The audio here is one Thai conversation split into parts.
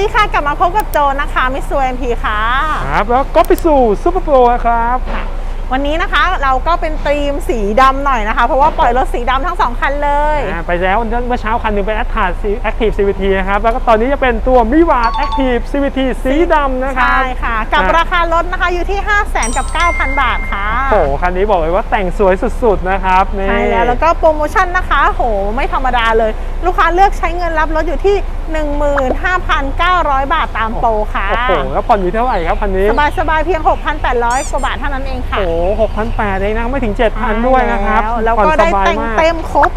ดีค่ะ กลับมาพบกับโจนะคะมิสซูเอ็มพีค่ะ ครับ แล้วก็ไปสู่ซูเปอร์โปรนะครับ วันนี้นะคะเราก็เป็นธีมสีดำหน่อยนะคะ เพราะว่าปล่อยรถสีดำทั้งสองคันเลยอ่าไปแล้วเมื่อเช้าคันหนึงเป็นแอ t ทา Active CVT นะครับ แล้วก็ตอนนี้จะเป็นตัวมิวาด Active CVT สีดำนะครัใช่บค่ะ กับอะราคารถนะคะอยู่ที่ 5 0 0 0 0 0กับ 9,000 บาทค่ะโอ้โหคันนี้บอกเลยว่าแต่งสวยสุดๆนะครับนี่ใช่แล้วแล้วก็โปรโมชั่นนะคะโหไม่ธรรมดาเลย ลูกค้าเลือกใช้เงินรับรถอยู่ที่ 15,900 บาทตามโปรค่ะโอ้โหแล้วผ่อนอยู่เท่าไหร่ครับคันนี้สบายสบายๆเพียง 6,800 กว่าบาทเท่านั้นเองค่ะโอ้โหหกพันแปดเองนะไม่ถึง 7,000 ด้วยนะครับแล้วแล้วผ่อนก็สได้บายแต่งมากเต็มครบ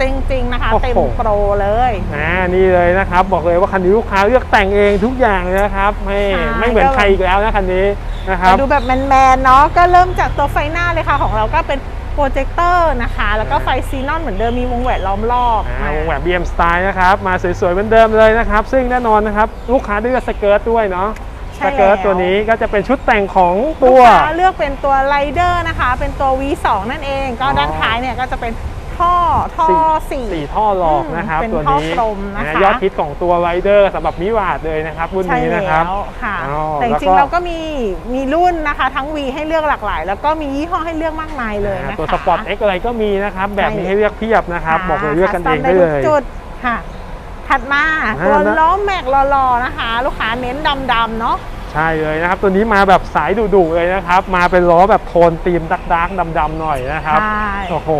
จริงๆนะคะโอ้โหเต็มโปรเลยอ่านี่เลยนะครับ บอกเลยว่าคันนี้ลูกค้าเลือกแต่งเองทุกอย่างเลยนะครับไม่ใช่ไม่เหมือนใครอีกแล้วนะคันนี้นะครับดูแบบแมนๆเนาะก็เริ่มจากตัวไฟหน้าเลยค่ะของเราก็เป็น โปรเจคเตอร์นะคะ แล้วก็ไฟซีนอนเหมือนเดิมมีวงแหวนล้อมรอบอ่าวงแหวน BM Style นะครับ มาสวยๆเหมือนเดิมเลยนะครับ ซึ่งแน่นอนนะครับลูกค้าได้เลือกสเกิร์ตด้วยเนาะใช่สเกิร์ตแล้วตัวนี้ก็จะเป็นชุดแต่งของตัตัววเลือกเป็นตัวไรเดอร์นะคะ เป็นตัว V2 นั่นเอง ก็อ๋อด้านท้ายเนี่ยก็จะเป็น ท่อท่อสี่สี่ท่อหลอกนะครับเป็นตัวท่อนี้กลมนะคะยอดฮิตของตัวไรเดอร์สำหรับมิวาดเลยนะครับรุ่นใช่นี้แล้นะครับวค่ะอ๋อแต่จแล้วก็ริงๆเราก็มีมีรุ่นนะคะ ทั้ง V ให้เลือกหลากหลาย แล้วก็มียี่ห้อให้เลือกมากมายเลยนะคะตัวสปอร์ตเอ็กอะไรก็มีนะครับแบบนี้ใช่ให้เลือกเพียบนะครับค่ะบอกเลยเลือกกันเองคัสตได้มเลทุกยจุดค่ะถัดมาอ่าตัวแล้วล้อแม็กหล่อๆนะคะ ลูกค้าเน้นดำๆเนาะใช่เลยนะครับ ตัวนี้มาแบบสายดุๆเลยนะครับ มาเป็นล้อแบบโทนตีมดักดักๆดำๆหน่อยนะครับใช่โอ้โห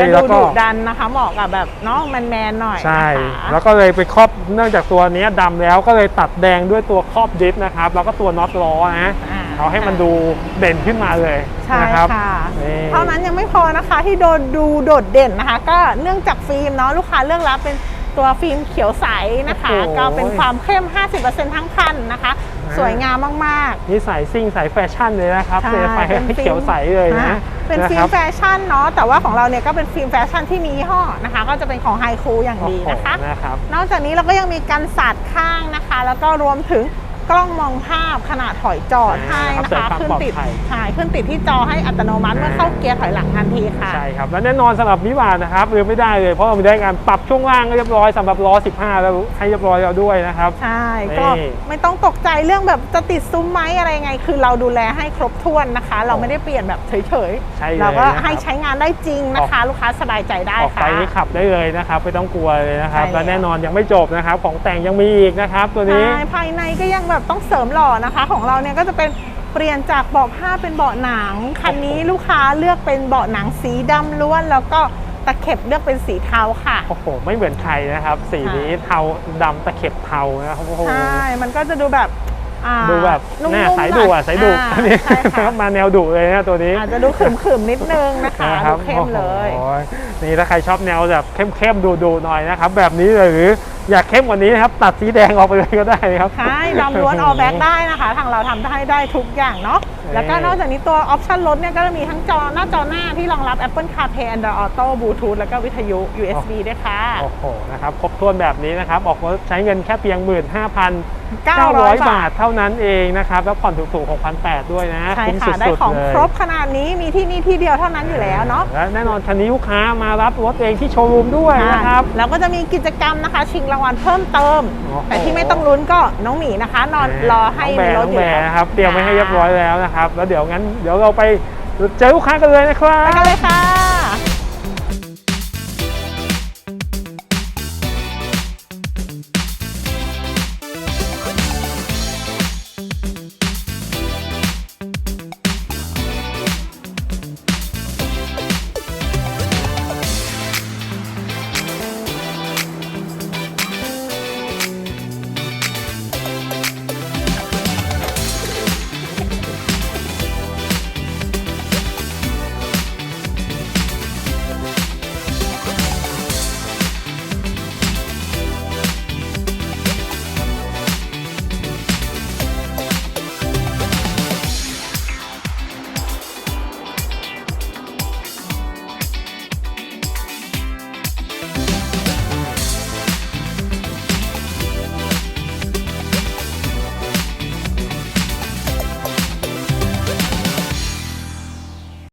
ก็แล้วดูก็ดุดันนะคะเหมาะกับแบบเนาะแมนๆหน่อยใช่นะคะแล้วก็เลยไปครอบเนื่องจากตัวเนี้ยดำแล้วก็เลยตัดแดงด้วยตัวครอบดิฟนะครับ แล้วก็ตัวน็อตล้อนะอ่าเอาให้มันดูเด่นขึ้นมาเลยใช่นะครับค่ะนี่เท่านั้นยังไม่พอนะคะที่โดนดูโดดเด่นนะคะ ก็เนื่องจากฟิล์มเนาะลูกค้าเลือกรับเป็น ตัวฟิล์มเขียวใสนะคะ โอ้โห ก็เป็นความเข้ม 50%ทั้งคันนะคะอ่าสวยงามมากนี่สายซิ่งสายแฟชั่นเลยนะครับใช่เซไฟเป็นให้ฟิล์ม เขียวใสเลยๆนะอ่าเป็นนะฟิคล์รัมบแฟชั่นเนาะแต่ว่าของเราเนี่ยก็เป็นฟิล์มแฟชั่นที่มียี่ห้อนะคะ ก็จะเป็นของไฮคูอย่างดีนะคะโอ้โหนะครับ นอกจากนี้เราก็ยังมีกันสาดข้างนะคะ แล้วก็รวมถึง กล้องมองภาพขณะถอยจอดให้นะครัคะบเสริมความขึ้นติดปลอดภัยใช่ขึ้นติดที่จอให้อัตโนมัติเมื่อเข้าเกียร์ถอยหลังทันทีค่ะ ใช่ครับ และแน่นอนสำหรับวิวานะครับลืมไม่ได้เลยเพราะเราได้การปรับช่วงล่างเรียบร้อยสำหรับล้อ 15 แล้วให้เรียบร้อยแล้วด้วยนะครับ ใช่นี่ก็ไม่ต้องตกใจเรื่องแบบจะติดซุ้มไหมอะไรไง คือเราดูแลให้ครบถ้วนนะคะ เราไม่ได้เปลี่ยนแบบเฉยใช่เลยๆเราก็นะครับให้ใช้งานได้จริงนะคะ ลูกค้าสบายใจได้ออกไปค่ะนี่ขับได้เลยนะครับไม่ต้องกลัวเลยนะครับใช่และแน่นอนยังไม่จบนะครับของแต่งยังมีอีกนะครับตัวนี้ใช่ภายในก็ยังแบบต้องเสริมหล่อนะคะ ของเราเนี่ยก็จะเป็นเปลี่ยนจากเบาะผ้าเป็นเบาะหนัง คันนี้ลูกค้าเลือกเป็นเบาะหนังสีดำล้วน แล้วก็ตะเข็บเลือกเป็นสีเทาค่ะ โอ้โห ไม่เหมือนใครนะครับ สีค่ะนี้เทาดำตะเข็บเทานะครับโอ้โหใช่ มันก็จะดูแบบอ่าดูแบบนุ่มหน้าๆสายหดุน่อะสายดุอ่าอันนี้ใช่ค่ะมาแนวดุเลยนะตัวนี้อาจจะดูขึมๆนิดนึงนะคะนะคดูรับเข้มเลยโอ้โหนี่ถ้าใครชอบแนวแบบเข้มๆดูๆหน่อยนะครับแบบนี้เลยหรือ อยากเข้มกว่านี้นะครับ ตัดสีแดงออกไปเลยก็ได้นะครับใช่ดำล้วนออแบ็กได้นะคะ ทางเราทำได้ได้ทุกอย่างเนาะแล้วก็นอกจากนี้ตัวออปชันรถเนี่ยก็จะมีทั้งจอหน้าจอหน้าที่รองรับ Apple CarPlay Android Auto Bluetooth แล้วก็วิทยุ USB ด้วยค่ะ โอ้โหนะครับครบถ้วนแบบนี้นะครับ ออกรถใช้เงินแค่เพียง 15,900 900 บาทเท่านั้นเองนะครับ แล้วผ่อนถูกๆ6,800 ด้วยนะใช่คุ้มค่ะได้สุดของๆเลยครบขนาดนี้มีที่นี่ที่เดียวเท่านั้นอยู่แล้วเนาะและแน่นอนคันนี้ลูกค้ามารับรถเองที่โชว์รูมด้วยนะครับ แล้วก็จะมีกิจกรรมนะคะ ชิงรางวัลเพิ่มเติม โอ้โห แต่ที่ไม่ต้องลุ้นก็น้องหมีนะคะ นอนรอให้น้องแบในร์รน้ถองอยู่แบร์แล้วนะครับ เตรียมไว้ให้เรียบร้อยแล้วนะครับ แล้วเดี๋ยวงั้นเดี๋ยวเราไปเจอลูกค้ากันเลยนะครับ ไปกันเลยค่ะ